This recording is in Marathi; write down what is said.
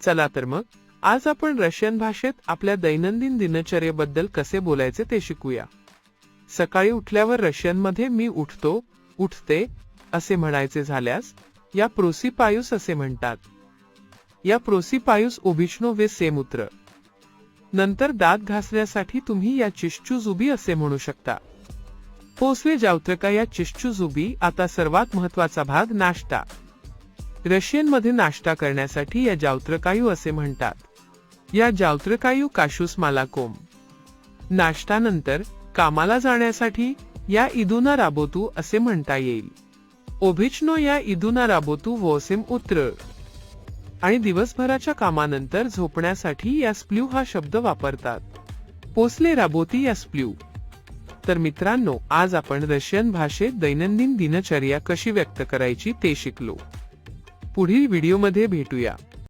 चला तर मग आज आपण रशियन भाषेत आपल्या दैनंदिन दिनचर्येबद्दल कसे बोलायचे ते शिकूया. सकाळी उठल्यावर रशियनमध्ये मी उठतो उठते असे म्हणायचे झाल्यास या प्रोसिपायुस असे म्हणतात. या प्रोसिपायुस ओभिष्णो वे सेमूत्र. नंतर दात घासण्यासाठी तुम्ही या चिश्चूजुबी असे म्हणू शकता. पोसवे जावत्रका या चिश्चूजुबी आता सर्वात महत्त्वाचा भाग नाश्ता. रशियनमध्ये नाश्ता करण्यासाठी या जावत्रकायू असे म्हणतात. या जावत्रकायू काशूस मालाकोम. नाश्तानंतर कामाला जाण्यासाठी या इदुना राबोतू असे म्हणता येईल. ओभिचनो या इदुना राबोतू वोसेम उत्र. आणि दिवसभराच्या कामानंतर झोपण्यासाठी या स्प्ल्यू हा शब्द वापरतात. पोसले राबोती या स्प्ल्यू. तर मित्रांनो आज आपण रशियन भाषेत दैनंदिन दिनचर्या कशी व्यक्त करायची ते शिकलो. पुढील व्हिडिओमध्ये भेटूया.